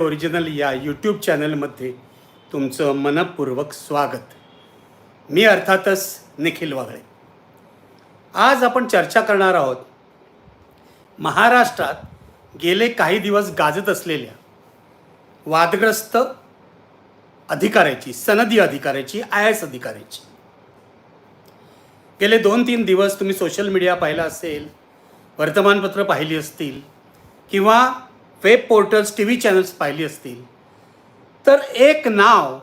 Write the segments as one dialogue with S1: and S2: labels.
S1: Original या YouTube चॅनलमध्ये तुमचं मनपूर्वक स्वागत. मी अर्थातच निखिल वागळे. आज आपण चर्चा करणार आहोत महाराष्ट्रात गेले काही दिवस गाजत असलेल्या वादग्रस्त अधिकाऱ्याची सनदी अधिकाऱ्याची आय एस अधिकाऱ्याची. गेले दोन तीन दिवस तुम्ही सोशल मीडिया पाहिला असेल वर्तमानपत्र पाहिली असतील किंवा web portals T V channels पाहिली असतील तर एक नाव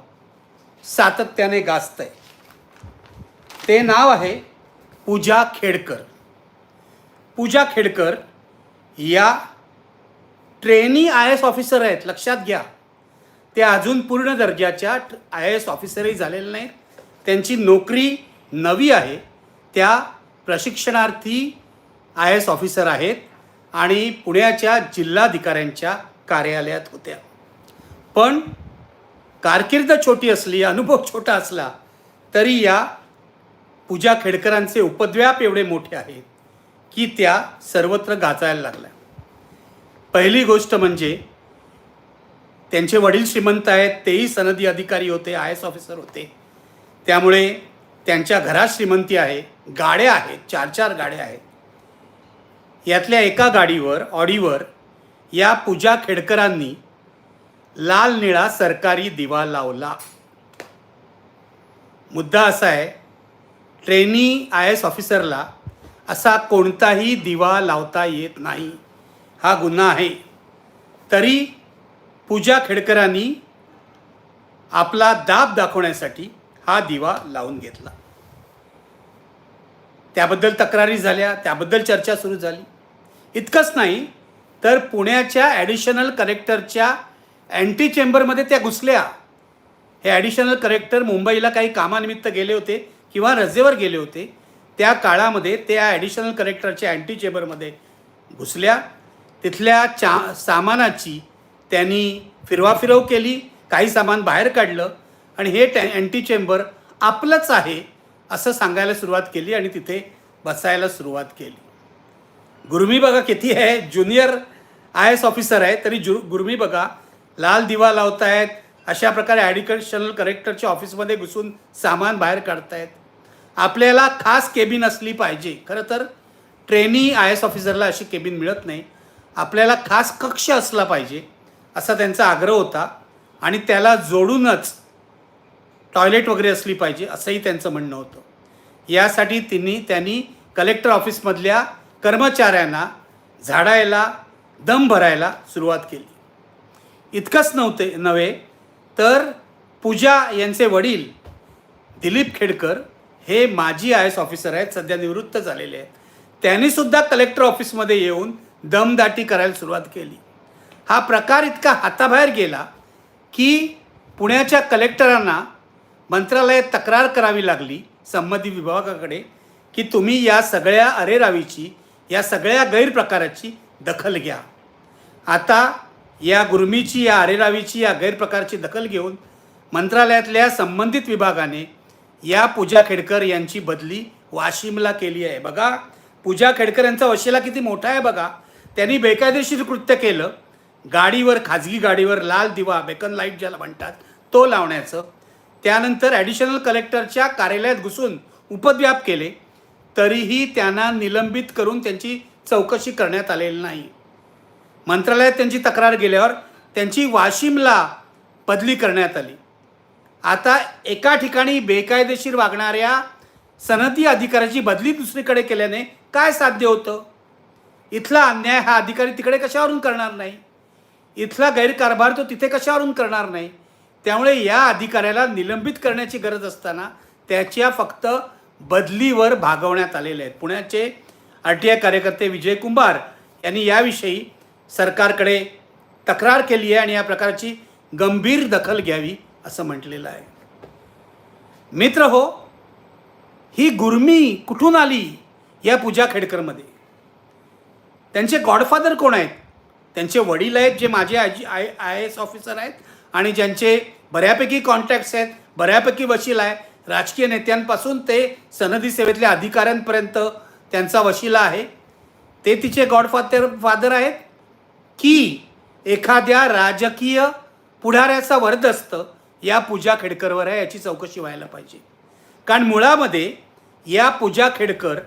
S1: सातत्याने गाजत आहे ते नाव आहे पूजा खेडकर. पूजा खेडकर या ट्रेनी आय एस ऑफिसर आहेत लक्षात घ्या. ते अजून पूर्ण दर्जाच्या आय एस ऑफिसरही झालेले नाहीत. त्यांची नोकरी नवी आहे. त्या प्रशिक्षणार्थी आय एस ऑफिसर आहेत. आणि पुण्याच्या जिल्हाधिकाऱ्यांच्या कार्यालयात होत्या. पण कारकीर्द छोटी असली अनुभव छोटा असला तरी या पूजा खेडकरांचे उपद्व्याप एवढे मोठे आहेत की त्या सर्वत्र गाजायला लागल्या. पहिली गोष्ट म्हणजे त्यांचे वडील श्रीमंत आहेत तेही सनदी अधिकारी होते आय एस ऑफिसर होते. त्यामुळे त्यांच्या घरात श्रीमंती आहे गाड्या आहेत चार चार गाड्या आहेत. यातल्या एका गाडीवर ऑडीवर या पूजा खेडकरांनी लाल निळा सरकारी दिवा लावला. मुद्दा असा आहे ट्रेनी आय एस ऑफिसरला असा कोणताही दिवा लावता येत नाही. हा गुन्हा आहे. तरी पूजा खेडकरांनी आपला दाब दाखवण्यासाठी हा दिवा लावून घेतला. त्याबद्दल तक्रारी झाल्या त्याबद्दल चर्चा सुरू झाली. इतकंच नाही तर पुण्याच्या ॲडिशनल कलेक्टरच्या अँटी चेंबरमध्ये त्या घुसल्या. हे ॲडिशनल कलेक्टर मुंबईला काही कामानिमित्त गेले होते किंवा रजेवर गेले होते. त्या काळामध्ये त्या ॲडिशनल कलेक्टरच्या अँटी चेंबरमध्ये घुसल्या. तिथल्या चा सामानाची त्यांनी फिरवाफिरव केली काही सामान बाहेर काढलं आणि हे टॅ अँटी चेंबर आपलंच आहे असं सांगायला सुरुवात केली आणि तिथे बसायला सुरुवात केली. गुरमी बघा किती आहे. ज्युनियर आय एस ऑफिसर आहे. तरी जु गुरमी बघा. लाल दिवा लावतायत. अशा प्रकारे ॲडिशनल करेक्टरच्या ऑफिसमध्ये घुसून सामान बाहेर काढतायत. आपल्याला खास केबिन असली पाहिजे. खरं तर ट्रेनी आय एस ऑफिसरला अशी केबिन मिळत नाही. आपल्याला खास कक्ष असला पाहिजे. असा त्यांचा आग्रह होता. आणि त्याला जोडूनच टॉयलेट वगैरे असली पाहिजे असंही त्यांचं म्हणणं होतं. यासाठी तिन्ही त्यांनी कलेक्टर ऑफिसमधल्या कर्मचाऱ्यांना झाडायला दम भरायला सुरुवात केली. इतकंच नव्हते नव्हे तर पूजा यांचे वडील दिलीप खेडकर हे माजी आय एस ऑफिसर आहेत सध्या निवृत्त झालेले आहेत. त्यांनीसुद्धा कलेक्टर ऑफिसमध्ये येऊन दमदाटी करायला सुरुवात केली. हा प्रकार इतका हाताबाहेर गेला की पुण्याच्या कलेक्टरांना मंत्रालयात तक्रार करावी लागली संबंधित विभागाकडे की तुम्ही या सगळ्या अरेरावीची या सगळ्या गैरप्रकाराची दखल घ्या. आता या गुरमीची या अरेरावीची या गैरप्रकारची दखल घेऊन मंत्रालयातल्या संबंधित विभागाने या पूजा खेडकर यांची बदली वाशिमला केली आहे. बघा पूजा खेडकर यांचा वशिला किती मोठा आहे बघा. त्यांनी बेकायदेशीर कृत्य केलं. गाडीवर खाजगी गाडीवर लाल दिवा बेकन लाइट ज्याला म्हणतात तो लावण्याचं. त्यानंतर ॲडिशनल कलेक्टरच्या कार्यालयात घुसून उपद्व्याप केले. तरीही त्यांना निलंबित करून त्यांची चौकशी करण्यात आलेली नाही. मंत्रालयात त्यांची तक्रार गेल्यावर त्यांची वाशिमला बदली करण्यात आली. आता एका ठिकाणी बेकायदेशीर वागणाऱ्या सनदी अधिकाऱ्याची बदली दुसरीकडे केल्याने काय साध्य होतं? इथला अन्याय हा अधिकारी तिकडे कशावरून करणार नाही? इथला गैरकारभार तो तिथे कशावरून करणार नाही? त्यामुळे या अधिकाऱ्याला निलंबित करण्याची गरज असताना त्याच्या फक्त बदलीवर भागवण्यात आलेले आहेत. पुण्याचे आर टी आय कार्यकर्ते विजय कुंभार यांनी याविषयी सरकारकडे तक्रार केली आहे आणि या प्रकारची गंभीर दखल घ्यावी असं म्हटलेलं आहे. मित्र हो ही गुरमी कुठून आली या पूजा खेडकरमध्ये? त्यांचे गॉडफादर कोण आहेत? त्यांचे वडील आहेत जे माझे आजी आय आय एस ऑफिसर आहेत आणि ज्यांचे बऱ्यापैकी कॉन्टॅक्ट्स आहेत बऱ्यापैकी वशील आहे राजकीय नेत्यांपासून ते सनदी सेवेतल्या अधिकाऱ्यांपर्यंत त्यांचा वशिला आहे. ते तिचे गॉडफादर फादर आहेत की एखाद्या राजकीय पुढाऱ्याचा वरदस्त या पूजा खेडकरवर आहे याची चौकशी व्हायला पाहिजे. कारण मुळामध्ये या Pooja Khedkar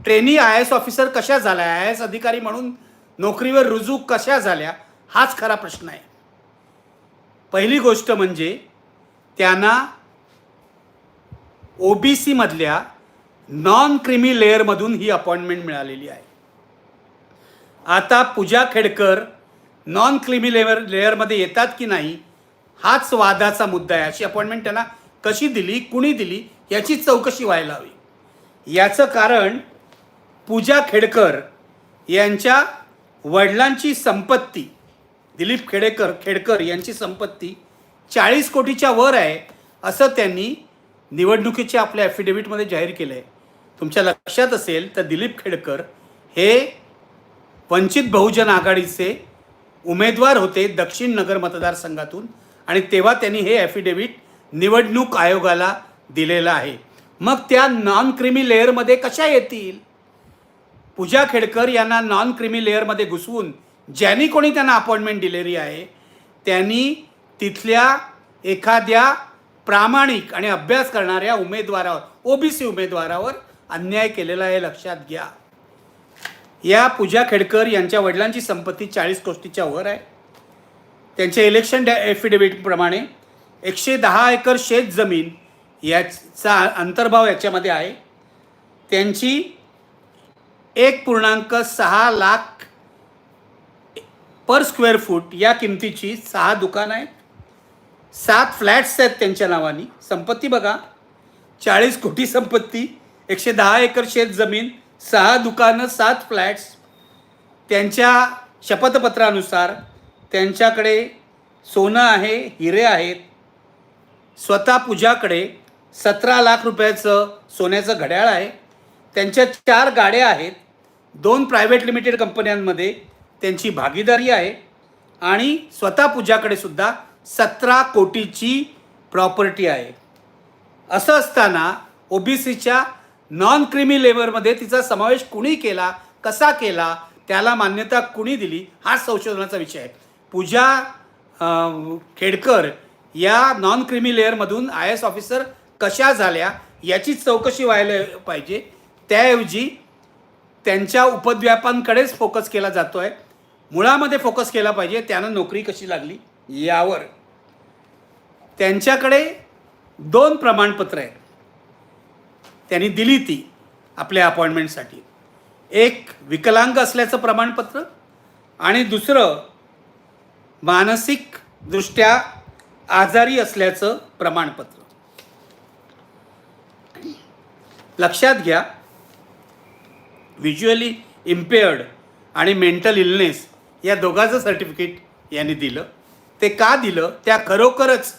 S1: trainee I S officer कशा झाल्या आय एस अधिकारी म्हणून नोकरीवर रुजू कशा झाल्या हाच खरा प्रश्न आहे. पहिली गोष्ट म्हणजे त्यांना ओ बी सीमधल्या नॉन क्रिमी लेअरमधून ही अपॉइंटमेंट मिळालेली आहे. आता Pooja Khedkar non creamy layer लेअरमध्ये येतात की नाही हाच वादाचा मुद्दा आहे. अशी अपॉइंटमेंट त्यांना कशी दिली कुणी दिली याची चौकशी व्हायला हवी. याचं कारण पूजा खेडकर यांच्या वडिलांची संपत्ती दिलीप खेडेकर खेडकर यांची संपत्ती चाळीस कोटीच्या वर आहे असं त्यांनी निवडणुकीच्या आपल्या ॲफिडेव्हिटमध्ये जाहीर केलं आहे तुमच्या लक्षात असेल तर दिलीप खेडकर हे वंचित बहुजन आघाडीचे उमेदवार होते दक्षिण नगर मतदारसंघातून आणि तेव्हा त्यांनी हे ॲफिडेव्हिट निवडणूक आयोगाला दिलेलं आहे. मग त्या नॉन क्रिमी लेअरमध्ये कशा येतील? पूजा खेडकर यांना नॉन क्रिमी लेअरमध्ये घुसवून ज्यांनी कोणी त्यांना अपॉइंटमेंट दिलेली आहे त्यांनी तिथल्या एखाद्या प्रामाणिक आणि अभ्यास करणाऱ्या उमेदवारावर ओबीसी उमेदवारावर अन्याय केलेला आहे लक्षात घ्या. या पूजा खेडकर यांच्या वडिलांची संपत्ती चाळीस कोटीच्या वर आहे. त्यांच्या इलेक्शन डॅ एफिडेव्हिटप्रमाणे एकशे दहा एकर शेत जमीन याचा अंतर्भाव याच्यामध्ये आहे. त्यांची एक पूर्णांक सहा लाख पर स्क्वेअर फूट या किमतीची सहा दुकानं आहेत. सात फ्लॅट्स आहेत त्यांच्या नावानी. संपत्ती बघा. चाळीस कोटी संपत्ती एकशे दहा एकर शेत जमीन सहा दुकानं सात फ्लॅट्स. त्यांच्या शपथपत्रानुसार त्यांच्याकडे सोनं आहे हिरे आहेत. स्वतः पूजाकडे सतरा लाख रुपयाचं सोन्याचं घड्याळ आहे. त्यांच्या चार गाड्या आहेत. दोन प्रायव्हेट लिमिटेड कंपन्यांमध्ये त्यांची भागीदारी आहे. आणि स्वतः पूजाकडे सुद्धा सतरा कोटीची प्रॉपर्टी आहे. असं असताना ओ बी सीच्या नॉन क्रिमी लेवरमध्ये तिचा समावेश कुणी केला कसा केला त्याला मान्यता कुणी दिली हा संशोधनाचा विषय आहे. पूजा खेडकर या नॉन क्रिमी लेअरमधून आय एस ऑफिसर कशा झाल्या याची चौकशी व्हायला पाहिजे. त्याऐवजी त्यांच्या उपद्व्यापांकडेच फोकस केला जातो आहे मुळामध्ये फोकस केला पाहिजे त्यानं नोकरी कशी लागली यावर. त्यांच्याकडे दोन प्रमाणपत्र आहेत. त्यांनी दिली ती आपल्या अपॉइंटमेंटसाठी. एक विकलांग असल्याचं प्रमाणपत्र आणि दुसरं मानसिकदृष्ट्या आजारी असल्याचं प्रमाणपत्र. लक्षात घ्या व्हिज्युअली इम्पेअर्ड आणि मेंटल इलनेस या दोघांचं सर्टिफिकेट यांनी दिलं. ते का दिलं? त्या खरोखरच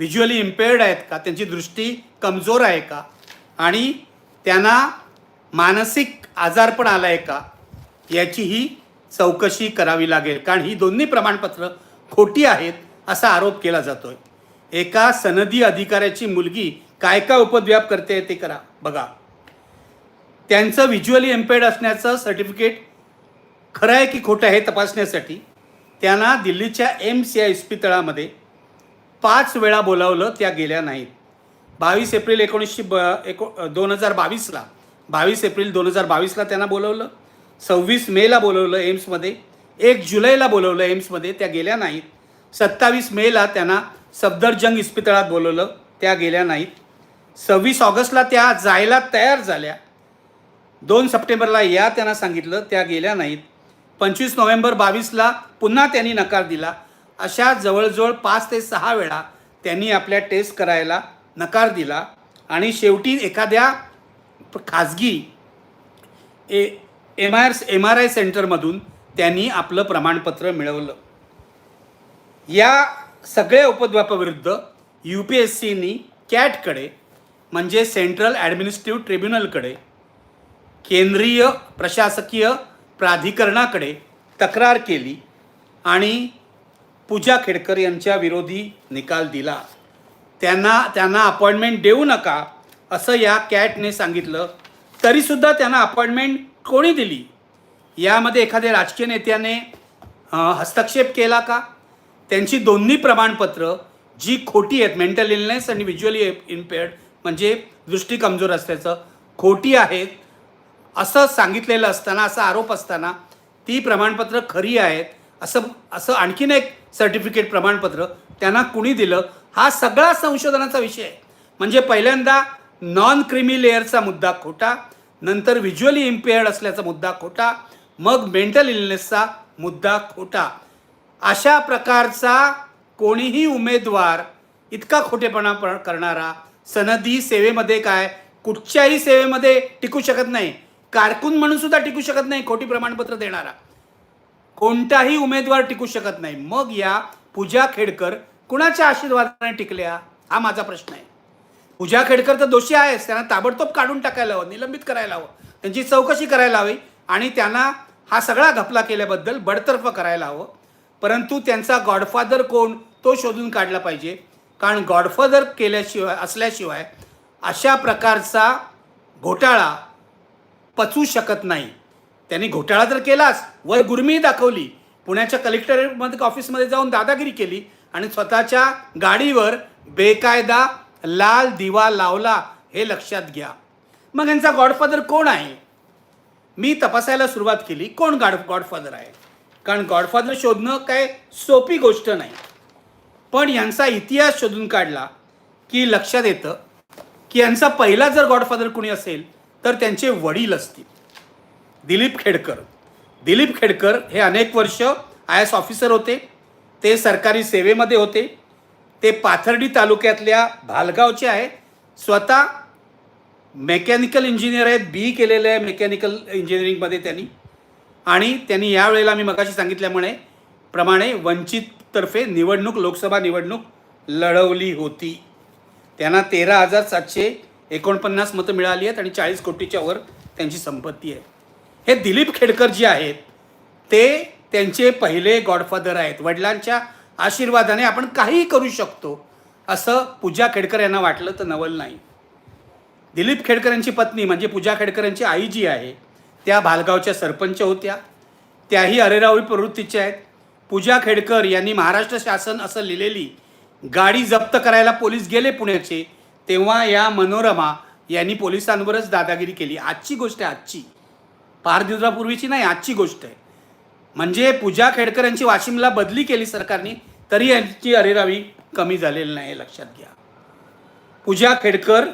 S1: व्हिज्युअली इम्पेअर्ड आहेत का? त्यांची दृष्टी कमजोर आहे का? आणि त्यांना मानसिक आजारपण आला आहे का? याचीही चौकशी करावी लागेल. कारण ही दोन्ही प्रमाणपत्र खोटी आहेत असा आरोप केला जातोय. एका सनदी अधिकाऱ्याची मुलगी काय काय उपद्व्याप करते ते करा. बघा. त्यांचं व्हिज्युअली इम्पेअर्ड असण्याचं सर्टिफिकेट खरं आहे की खोटं आहे हे तपासण्यासाठी त्यांना दिल्लीच्या एम सी आय इस्पितळामध्ये पाच वेळा बोलावलं त्या गेल्या नाहीत. बावीस एप्रिल एकोणीसशे ब एको दोन हजार बावीसला बावीस एप्रिल दोन हजार बावीसला त्यांना बोलवलं. सव्वीस मेला बोलवलं एम्समध्ये. एक जुलैला बोलवलं एम्समध्ये त्या गेल्या नाहीत. सत्तावीस मेला त्यांना सफदरजंग इस्पितळात बोलवलं त्या गेल्या नाहीत. सव्वीस ऑगस्टला त्या जायला तयार झाल्या. दोन सप्टेंबरला या त्यांना सांगितलं त्या गेल्या नाहीत. पंचवीस नोव्हेंबर बावीसला पुन्हा त्यांनी नकार दिला. अशा जवळजवळ पाच ते सहा वेळा त्यांनी आपल्या टेस्ट करायला नकार दिला. आणि शेवटी एखाद्या खाजगी A M I M R I सेंटरमधून त्यांनी आपलं प्रमाणपत्र मिळवलं. या सगळ्या उपद्व्यापाविरुद्ध यू पी एस सीनी कॅटकडे म्हणजे सेंट्रल ॲडमिनिस्ट्रेटिव्ह ट्रिब्युनलकडे केंद्रीय प्रशासकीय प्राधिकरणाकडे तक्रार केली आणि पूजा खेडकर यांच्या विरोधी निकाल दिला. त्यांना त्यांना अपॉइंटमेंट देऊ नका असं या कॅटने सांगितलं. तरीसुद्धा त्यांना अपॉइंटमेंट कोणी दिली? यामध्ये एखाद्या राजकीय नेत्याने हस्तक्षेप केला का? त्यांची दोन्ही प्रमाणपत्र जी खोटी आहेत मेंटल इलनेस आणि व्हिज्युअली इम्पेअर्ड म्हणजे दृष्टी कमजोर असल्याचं खोटी आहेत. असं सांगितलेलं असताना असा आरोप असताना ती प्रमाणपत्र खरी आहेत असं असं आणखीन एक सर्टिफिकेट प्रमाणपत्र त्यांना कुणी दिलं हा सगळा संशोधनाचा विषय आहे. म्हणजे पहिल्यांदा नॉन क्रिमी लेअरचा मुद्दा खोटा नंतर व्हिज्युअली इम्पेअर्ड असल्याचा मुद्दा खोटा मग मेंटल इलनेसचा मुद्दा खोटा. अशा प्रकारचा कोणीही उमेदवार इतका खोटेपणा प- करणारा सनदी सेवेमध्ये काय कुठच्याही सेवेमध्ये टिकू शकत नाही. कारकून म्हणून सुद्धा टिकू शकत नाही खोटी प्रमाणपत्र देणारा. कोणताही उमेदवार टिकू शकत नाही. मग या पूजा खेडकर कुणाच्या आशीर्वादाने टिकल्या? हा माझा प्रश्न आहे. पूजा खेडकर तर दोषी आहेच. त्यांना ताबडतोब काढून टाकायला हवं निलंबित करायला हवं. त्यांची चौकशी करायला हवी आणि त्यांना हा सगळा घपला केल्याबद्दल बडतर्फ करायला हवं. परंतु त्यांचा गॉडफादर कोण तो शोधून काढला पाहिजे. कारण गॉडफादर केल्याशिवाय असल्याशिवाय अशा प्रकारचा घोटाळा पचू शकत नाही. त्यांनी घोटाळा तर केलाच. वर गुरमी दाखवली. पुण्याच्या कलेक्टरेटमध्ये ऑफिसमध्ये जाऊन दादागिरी केली आणि स्वतःच्या गाडीवर बेकायदा लाल दिवा लावला हे लक्षात घ्या. मग यांचा गॉडफादर कोण आहे? मी तपासायला सुरुवात केली कोण गॉड गॉडफादर आहे? कारण गॉडफादर शोधणं काय सोपी गोष्ट नाही. पण यांचा इतिहास शोधून काढला की लक्षात येतं की यांचा पहिला जर गॉडफादर कोणी असेल तर त्यांचे वडील असतील. दिलीप खेडकर. दिलीप खेडकर हे अनेक वर्ष आय एस ऑफिसर होते. ते सरकारी सेवेमध्ये होते. ते पाथर्डी तालुक्यातल्या भालगावचे आहे स्वतः मेकॅनिकल इंजिनियर आहेत. बी e. केलेलं आहे मेकॅनिकल इंजिनिअरिंगमध्ये त्यांनी. आणि त्यांनी यावेळेला मी मगाशी सांगितल्यामुळे प्रमाणे वंचिततर्फे निवडणूक लोकसभा निवडणूक लढवली होती. त्यांना तेरा हजार सातशे एकोणपन्नास मतं मिळाली आहेत आणि चाळीस कोटीच्या वर त्यांची संपत्ती आहे. हे दिलीप खेडकर जे आहेत ते त्यांचे पहिले गॉडफादर आहेत. वडिलांच्या आशीर्वादाने आपण काहीही करू शकतो. असं पूजा खेडकर यांना वाटलं तर नवल नाही. दिलीप खेडकर यांची पत्नी म्हणजे पूजा खेडकर यांची आई जी आहे त्या भालगावच्या सरपंच होत्या. त्याही अरेरावळी प्रवृत्तीच्या आहेत. पूजा खेडकर यांनी महाराष्ट्र शासन असं लिहिलेली गाडी जप्त करायला पोलीस गेले पुण्याचे तेव्हा या मनोरमा यांनी पोलिसांवरच दादागिरी केली. आजची गोष्ट आहे आजची. पार दिवसापूर्वीची नाही आजची गोष्ट आहे. म्हणजे पूजा खेडकर यांची वाशिमला बदली केली सरकारने तरी यांची अरेरावी कमी झालेली नाही लक्षात घ्या. पूजा खेडकर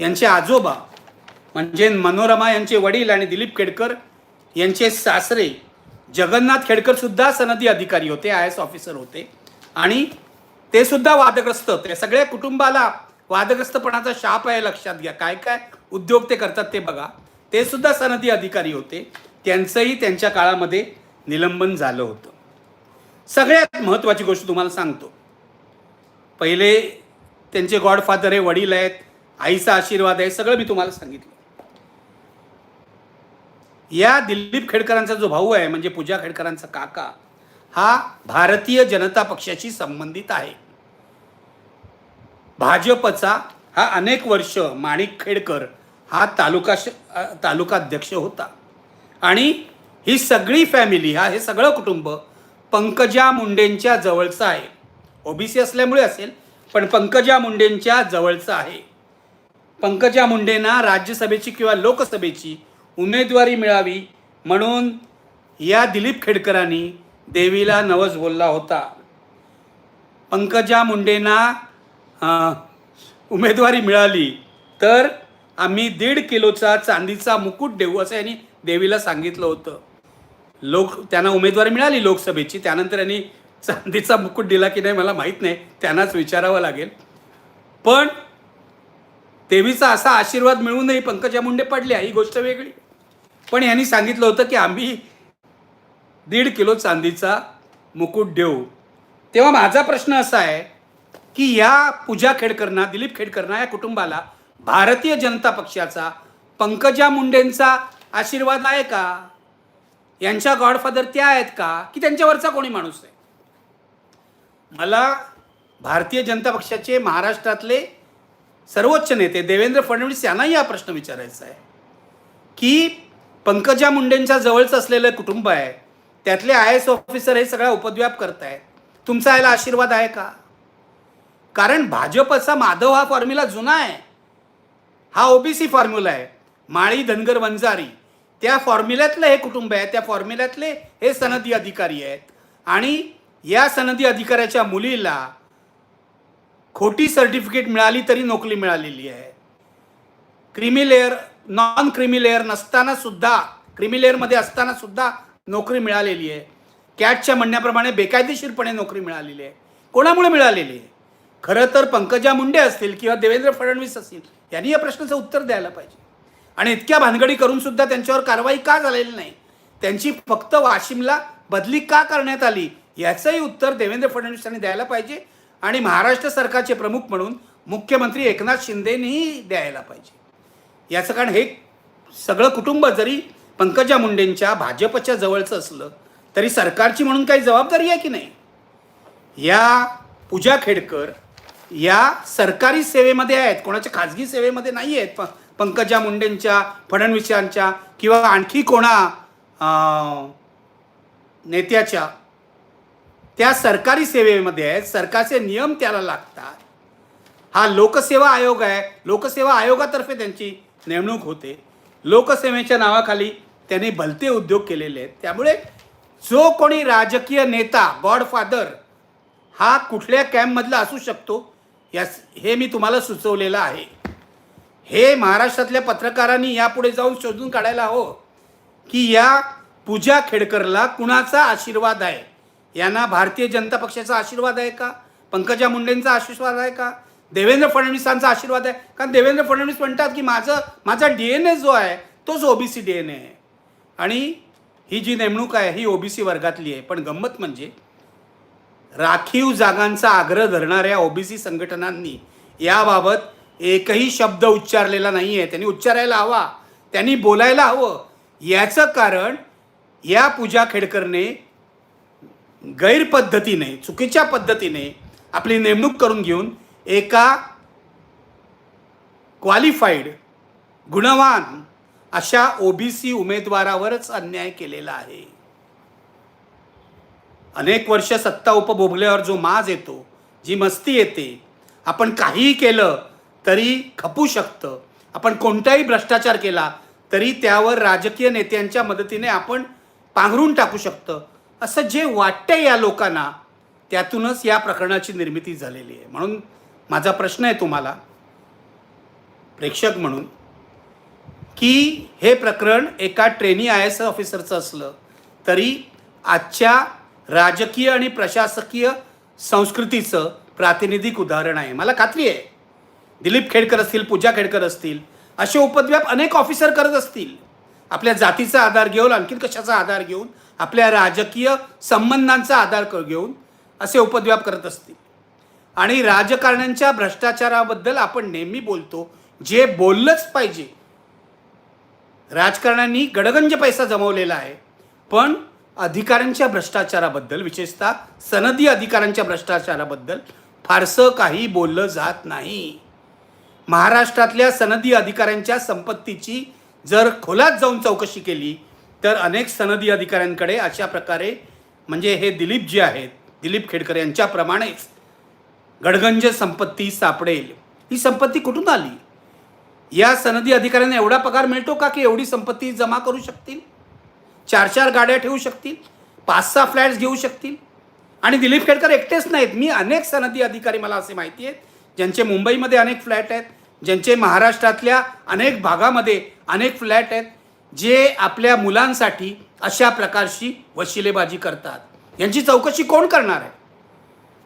S1: यांचे आजोबा म्हणजे मनोरमा यांचे वडील आणि दिलीप खेडकर यांचे सासरे जगन्नाथ खेडकर सुद्धा सनदी अधिकारी होते आय एस ऑफिसर होते. आणि ते सुद्धा वादग्रस्त होते सगळ्या कुटुंबाला वादग्रस्तपणाचा शाप आहे लक्षात घ्या. काय काय उद्योग ते करतात ते बघा. ते सुद्धा सनदी अधिकारी होते. त्यांचंही त्यांच्या काळामध्ये निलंबन झालं होतं. सगळ्यात महत्त्वाची गोष्ट तुम्हाला सांगतो. पहिले त्यांचे गॉडफादर हे वडील आहेत. आईचा आशीर्वाद आहे. सगळं मी तुम्हाला सांगितलं. या दिलीप खेडकरांचा जो भाऊ आहे म्हणजे पूजा खेडकरांचा काका हा भारतीय जनता पक्षाशी संबंधित आहे. भाजपचा हा अनेक वर्ष माणिक खेडकर हा तालुका तालुकाध्यक्ष होता. आणि ही सगळी फॅमिली हा हे सगळं कुटुंब पंकजा मुंडेंच्या जवळचं आहे. ओबीसी असल्यामुळे असेल पण पंकजा मुंडेंच्या जवळचं आहे. पंकजा मुंडेंना राज्यसभेची किंवा लोकसभेची उमेदवारी मिळावी म्हणून या दिलीप खेडकरांनी देवीला नवस बोलला होता. पंकजा मुंडेंना उमेदवारी मिळाली तर आम्ही दीड किलोचा चांदीचा मुकुट देऊ असं यांनी देवीला सांगितलं होतं. लोक त्यांना उमेदवारी मिळाली लोकसभेची त्यानंतर यांनी चांदीचा मुकुट दिला की नाही मला माहीत नाही त्यांनाच विचारावं लागेल. पण देवीचा असा आशीर्वाद मिळूनही पंकजा मुंडे पडल्या ही गोष्ट वेगळी. पण यांनी सांगितलं होतं की आम्ही दीड किलो चांदीचा मुकुट देऊ. तेव्हा माझा प्रश्न असा आहे की या पूजा खेडकरना दिलीप खेडकरना या कुटुंबाला भारतीय जनता पक्षाचा पंकजा मुंडेंचा आशीर्वाद आहे का? यांच्या गॉडफादर त्या आहेत का? की त्यांच्यावरचा कोणी माणूस आहे? मला भारतीय जनता पक्षाचे महाराष्ट्रातले सर्वोच्च नेते देवेंद्र फडणवीस यांनाही हा प्रश्न विचारायचा आहे. की पंकजा मुंडेंच्या जवळचं असलेलं कुटुंब आहे त्यातले आय एस ऑफिसर हे सगळा उपद्व्याप करतायत तुमचा याला आशीर्वाद आहे का? कारण भाजपचा माधव हा फॉर्म्युला जुना आहे. हा ओबीसी फॉर्म्युला आहे. माळी धनगर वंजारी. त्या फॉर्म्युल्यातलं हे कुटुंब आहे. त्या फॉर्म्युल्यातले हे सनदी अधिकारी आहेत. आणि या सनदी अधिकाऱ्याच्या मुलीला खोटी सर्टिफिकेट मिळाली तरी नोकरी मिळालेली आहे. Creamy layer non creamy layer नसताना सुद्धा क्रिमी लेअरमध्ये असताना सुद्धा नोकरी मिळालेली आहे. कॅटच्या म्हणण्याप्रमाणे बेकायदेशीरपणे नोकरी मिळालेली आहे. कोणामुळे मिळालेली आहे? खरं तर पंकजा मुंडे असतील किंवा देवेंद्र फडणवीस असतील यांनी या प्रश्नाचं उत्तर द्यायला पाहिजे. आणि इतक्या भानगडी करून सुद्धा त्यांच्यावर कारवाई का झालेली नाही? त्यांची फक्त वाशिमला बदली का करण्यात आली याचंही उत्तर देवेंद्र फडणवीसांनी द्यायला पाहिजे आणि महाराष्ट्र सरकारचे प्रमुख म्हणून मुख्यमंत्री एकनाथ शिंदेनेही द्यायला पाहिजे. याचं कारण हे सगळं कुटुंब जरी पंकजा मुंडेंच्या भाजपच्या जवळचं असलं तरी सरकारची म्हणून काही जबाबदारी आहे की नाही? या पूजा खेडकर या सरकारी सेवेमध्ये आहेत. कोणाच्या खाजगी सेवेमध्ये नाही आहेत. प पंकजा मुंडेंच्या फडणवीसांच्या किंवा आणखी कोणा नेत्याच्या त्या सरकारी सेवेमध्ये आहेत. सरकारचे नियम त्याला लागतात. हा लोकसेवा आयोग आहे. लोकसेवा आयोगातर्फे त्यांची नेमणूक होते. लोकसेवेच्या नावाखाली त्यांनी भलते उद्योग केलेले आहेत. त्यामुळे जो कोणी राजकीय नेता गॉडफादर हा कुठल्या कॅम्पमधला असू शकतो यास हे मी तुम्हाला सुचवलेलं आहे. हे महाराष्ट्रातल्या पत्रकारांनी यापुढे जाऊन शोधून काढायला हवं की या पूजा खेडकरला कुणाचा आशीर्वाद आहे? यांना भारतीय जनता पक्षाचा आशीर्वाद आहे का? पंकजा मुंडेंचा आशीर्वाद आहे का? देवेंद्र फडणवीसांचा आशीर्वाद आहे? कारण देवेंद्र फडणवीस म्हणतात की माझं माझा डी एन ए जो आहे तोच ओबीसी डी एन ए आहे. आणि ही जी नेमणूक आहे ही ओबीसी वर्गातली आहे. पण गंमत म्हणजे राखीव जागांचा आग्रह धरणाऱ्या ओबीसी संघटनांनी. याबाबत एकही शब्द उच्चारलेला नाही आहे त्यांनी उच्चारायला हवा. त्यांनी बोलायला हवं. याचं कारण या पूजा खेडकरने गैरपद्धतीने चुकीच्या पद्धतीने आपली नेमणूक करून घेऊन एका क्वालिफाईड गुणवान अशा ओबीसी उमेदवारावरच अन्याय केलेला आहे. अनेक वर्ष सत्ता उपभोगल्यावर जो माज येतो जी मस्ती येते आपण काहीही केलं तरी खपू शकतं. आपण कोणताही भ्रष्टाचार केला तरी त्यावर राजकीय नेत्यांच्या मदतीने आपण पांघरून टाकू शकतं. असं जे वाटतं या लोकांना त्यातूनच या प्रकरणाची निर्मिती झालेली आहे. म्हणून माझा प्रश्न आहे तुम्हाला प्रेक्षक म्हणून की हे प्रकरण एका ट्रेनी आय एस ऑफिसरचं असलं तरी आजच्या राजकीय आणि प्रशासकीय संस्कृतीचं प्रातिनिधिक उदाहरण आहे. मला खात्री आहे. दिलीप खेडकर असतील पूजा खेडकर असतील असे उपद्व्याप अनेक ऑफिसर करत असतील. आपल्या जातीचा आधार घेऊन आणखीन कशाचा आधार घेऊन आपल्या राजकीय संबंधांचा आधार क- घेऊन असे उपद्व्याप करत असतील. आणि राजकारण्यांच्या भ्रष्टाचाराबद्दल आपण नेहमी बोलतो जे बोललंच पाहिजे. राजकारण्यांनी गडगंज पैसा जमवलेला आहे. पण अधिकाऱ्यांच्या भ्रष्टाचाराबद्दल विशेषतः सनदी अधिकाऱ्यांच्या भ्रष्टाचाराबद्दल फारसं काही बोललं जात नाही. महाराष्ट्रातल्या सनदी अधिकाऱ्यांच्या संपत्तीची जर खोलात जाऊन चौकशी केली तर अनेक सनदी अधिकाऱ्यांकडे अशा प्रकारे म्हणजे हे दिलीप जे आहेत दिलीप खेडकर यांच्याप्रमाणेच गडगंज संपत्ती सापडेल. ही संपत्ती कुठून आली? या सनदी अधिकाऱ्यांना एवढा पगार मिळतो का की एवढी संपत्ती जमा करू शकतील? चार चार गाड्या ठेवू शकतील पाच सहा फ्लॅट्स घेऊ शकतील. आणि दिलीप खेडकर एकटेच नाहीत. मी अनेक सनदी अधिकारी मला असे माहिती आहेत ज्यांचे मुंबईमध्ये अनेक फ्लॅट आहेत ज्यांचे महाराष्ट्रातल्या अनेक भागामध्ये अनेक फ्लॅट आहेत जे आपल्या मुलांसाठी अशा प्रकारची वशिलेबाजी करतात. यांची चौकशी कोण करणार आहे?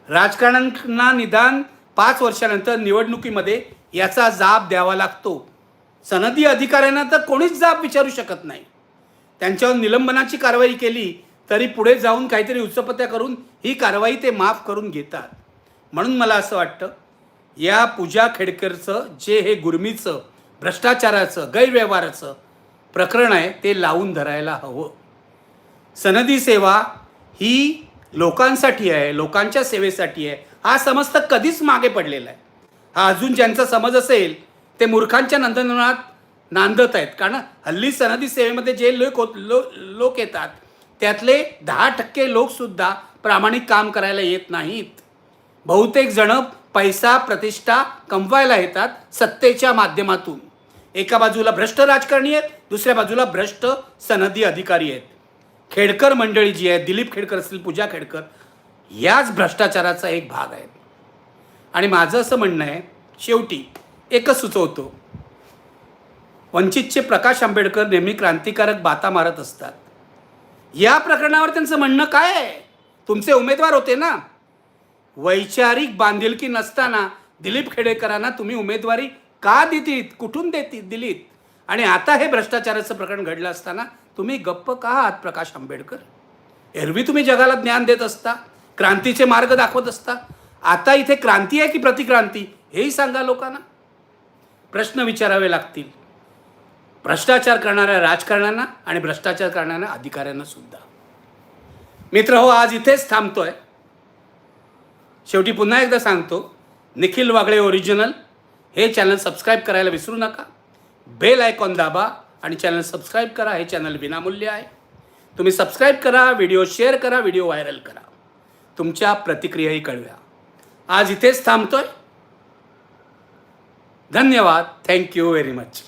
S1: राजकारण्यांना निदान पाच वर्षानंतर निवडणुकीमध्ये याचा जाब द्यावा लागतो. सनदी अधिकाऱ्यांना तर कोणीच जाब विचारू शकत नाही. त्यांच्यावर निलंबनाची कारवाई केली तरी पुढे जाऊन काहीतरी उच्चपत्या करून ही कारवाई ते माफ करून घेतात. म्हणून मला असं वाटतं या पूजा खेडकरचं जे हे गुरमीचं भ्रष्टाचाराचं गैरव्यवहाराचं प्रकरण आहे ते लावून धरायला हवं. सनदी सेवा ही लोकांसाठी आहे लोकांच्या सेवेसाठी आहे. हा समज तर कधीच मागे पडलेला आहे. हा अजून ज्यांचा समज असेल ते मूर्खांच्या नंदनवनात नांदत आहेत. कारण हल्ली सनदी सेवेमध्ये जे लोक होत- लो लोक येतात त्यातले दहा टक्के लोकसुद्धा प्रामाणिक काम करायला येत नाहीत. बहुतेक जण पैसा प्रतिष्ठा कमवायला येतात सत्तेच्या माध्यमातून. एका बाजूला भ्रष्ट राजकारणी आहेत दुसऱ्या बाजूला भ्रष्ट सनदी अधिकारी आहेत. खेडकर मंडळी जी आहे दिलीप खेडकर असतील पूजा खेडकर याच भ्रष्टाचाराचा एक भाग आहे आणि माझं असं म्हणणं आहे शेवटी एकच सुचवतो वंचितचे प्रकाश आंबेडकर नेहमी क्रांतिकारक बाता मारत असतात. या प्रकरणावर त्यांचं म्हणणं काय आहे? तुमचे उमेदवार होते ना? वैचारिक बांधिलकी नसताना दिलीप खेडेकरांना तुम्ही उमेदवारी का देतीत? कुठून देतीत दिलीत? आणि आता हे भ्रष्टाचाराचं प्रकरण घडलं असताना तुम्ही गप्प का आहात प्रकाश आंबेडकर? एरवी तुम्ही जगाला ज्ञान देत असता क्रांतीचे मार्ग दाखवत असता आता इथे क्रांती आहे की प्रतिक्रांती? हेही सांगा लोकांना. प्रश्न विचारावे लागतील. भ्रष्टाचार करणाऱ्या राजकारण्यांना आणि भ्रष्टाचार करणाऱ्या अधिकाऱ्यांना सुद्धा. मित्र हो आज इथेच थांबतोय. शेवटी पुन्हा एकदा सांगतो निखिल वागळे ओरिजिनल हे चॅनल सबस्क्राईब करायला विसरू नका. बेल आयकॉन दाबा आणि चॅनल सबस्क्राईब करा. हे चॅनल विनामूल्य आहे. तुम्ही सबस्क्राईब करा व्हिडिओ शेअर करा व्हिडिओ व्हायरल करा. तुमच्या प्रतिक्रियाही कळव्या. आज इथेच थांबतोय. धन्यवाद. Thank you very much